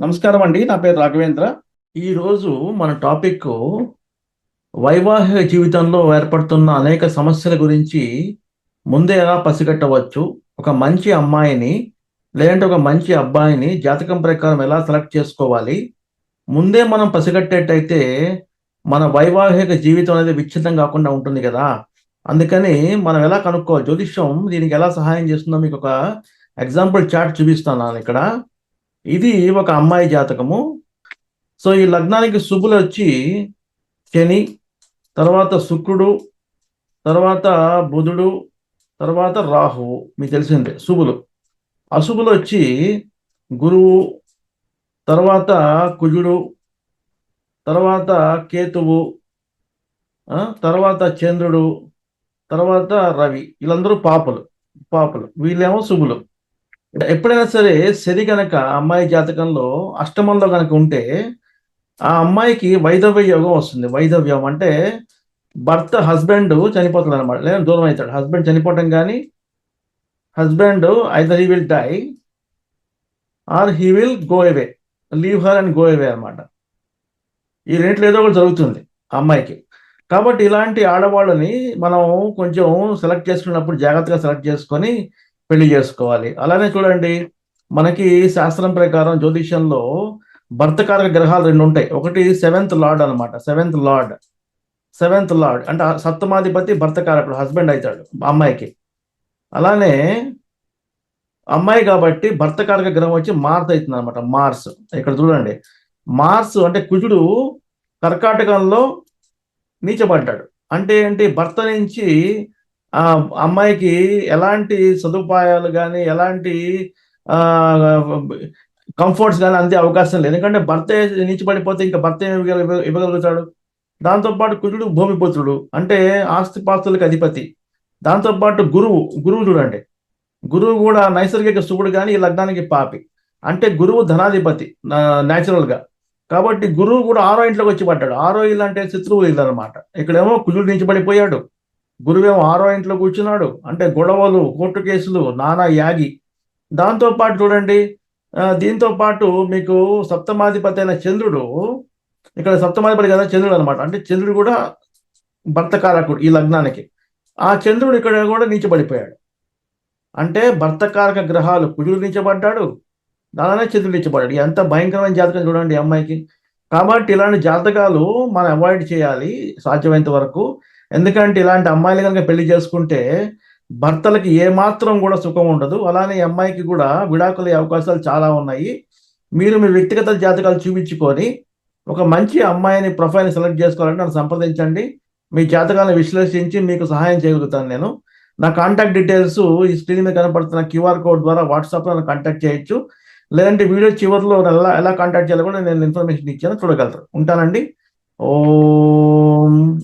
నమస్కారం అండి నా పేరు రాఘవేంద్ర. ఈరోజు మన టాపిక్ వైవాహిక జీవితంలో ఏర్పడుతున్న అనేక సమస్యల గురించి ముందే ఎలా పసిగట్టవచ్చు ఒక మంచి అమ్మాయిని లేదంటే ఒక మంచి అబ్బాయిని జాతకం ప్రకారం ఎలా సెలెక్ట్ చేసుకోవాలి ముందే మనం పసిగట్టేటైతే మన వైవాహిక జీవితం అనేది విచ్ఛిన్నం కాకుండా ఉంటుంది కదా. అందుకని మనం ఎలా కనుక్కోవాలి జ్యోతిష్యం దీనికి ఎలా సహాయం చేస్తుందో మీకు ఒక ఎగ్జాంపుల్ చార్ట్ చూపిస్తాను నేను ఇక్కడ ఇది ఒక అమ్మాయి జాతకము. సో ఈ లగ్నానికి శుభులు వచ్చి శని తర్వాత శుక్రుడు తర్వాత బుధుడు తర్వాత రాహువు. మీకు తెలిసిందే శుభులు. అశుభులు వచ్చి గురువు తర్వాత కుజుడు తర్వాత కేతువు తర్వాత చంద్రుడు తర్వాత రవి. వీళ్ళందరూ పాపలు పాపలు. వీళ్ళేమో శుభులు. ఎప్పుడైనా సరే శని గనక అమ్మాయి జాతకంలో అష్టమంలో గనక ఉంటే ఆ అమ్మాయికి వైధవ్య యోగం వస్తుంది. వైధవ్యం అంటే భర్త హస్బెండ్ చనిపోతాడు అనమాట లేదా దూరం అవుతాడు. హస్బెండ్ చనిపోవటం కానీ husband either he will die or he will go away leave her and go away అనమాట ఈ రెంట్లో ఏదో ఒకటి జరుగుతుంది ఆ అమ్మాయికి. కాబట్టి ఇలాంటి ఆడవాళ్ళని మనం కొంచెం సెలెక్ట్ చేసుకున్నప్పుడు జాగ్రత్తగా సెలెక్ట్ చేసుకొని పెళ్ళి చేసుకోవాలి. అలానే చూడండి మనకి శాస్త్రం ప్రకారం జ్యోతిష్యంలో భర్తకారక గ్రహాలు రెండు ఉంటాయి. ఒకటి సెవెంత్ లార్డ్ అనమాట సెవెంత్ లార్డ్. Seventh lord. అంటే సప్తమాధిపతి భర్తకారకుడు హస్బెండ్ అవుతాడు అమ్మాయికి. అలానే అమ్మాయి కాబట్టి భర్తకారక గ్రహం వచ్చి మార్స్ అవుతుంది అనమాట మార్స్. ఇక్కడ చూడండి. మార్స్ అంటే కుజుడు కర్కాటకంలో నీచబడ్డాడు. అంటే ఏంటి? భర్త నుంచి ఆ అమ్మాయికి ఎలాంటి సదుపాయాలు కానీ ఎలాంటి కంఫర్ట్స్ కానీ అందే అవకాశం లేదు. ఎందుకంటే భర్త నీచి పడిపోతే ఇంకా భర్త ఏమి ఇవ్వగలుగుతాడు? దాంతోపాటు కుజుడు భూమిపుత్రుడు అంటే ఆస్తిపాస్తులకు అధిపతి. దాంతోపాటు గురువు. గురువు చూడండి. గురువు కూడా నైసర్గిక శుభుడు కానీ ఈ లగ్నానికి పాపి. అంటే గురువు ధనాధిపతి న్యాచురల్గా కాబట్టి గురువు కూడా ఆరో ఇంట్లోకి వచ్చి పడ్డాడు. ఆరో ఇల్లు అంటే శత్రువు ఇల్లు అనమాట ఇక్కడేమో కుజుడు నుంచి పడిపోయాడు. గురువేమో ఆరో ఇంట్లో కూర్చున్నాడు. అంటే గొడవలు కోర్టు కేసులు నానా యాగి. దాంతో పాటు చూడండి దీంతో పాటు మీకు సప్తమాధిపతి అయిన చంద్రుడు ఇక్కడ సప్తమాధిపతి కదా చంద్రుడు అనమాట అంటే చంద్రుడు కూడా భర్తకారకుడు ఈ లగ్నానికి. ఆ చంద్రుడు ఇక్కడ కూడా నీచబడిపోయాడు. అంటే భర్తకారక గ్రహాలు కుజుడు నీచబడ్డాడు అలానే చంద్రుడు నీచబడ్డాడు. ఎంత భయంకరమైన జాతకం చూడండి అమ్మాయికి. కాబట్టి ఇలాంటి జాతకాలు మనం అవాయిడ్ చేయాలి సాధ్యమైనంత వరకు. ఎందుకంటే ఇలాంటి అమ్మాయిలు కనుక పెళ్ళి చేసుకుంటే భర్తలకి ఏమాత్రం కూడా సుఖం ఉండదు. అలానే అమ్మాయికి కూడా విడాకులే అవకాశాలు చాలా ఉన్నాయి. మీరు మీ వ్యక్తిగత జాతకాలు చూపించుకొని ఒక మంచి అమ్మాయిని ప్రొఫైల్ సెలెక్ట్ చేసుకోవాలంటే నన్ను సంప్రదించండి. మీ జాతకాలను విశ్లేషించి మీకు సహాయం చేయగలుగుతాను నేను. నా కాంటాక్ట్ డీటెయిల్స్ ఈ స్క్రీన్ మీద కనపడుతున్న క్యూఆర్ కోడ్ ద్వారా వాట్సాప్లో నన్ను కాంటాక్ట్ చేయొచ్చు. లేదంటే వీడియో చివరిలో ఎలా ఎలా కాంటాక్ట్ చేయాలో కూడా నేను ఇన్ఫర్మేషన్ ఇచ్చాను. చూడగలరు. ఉంటానండి. ఓం.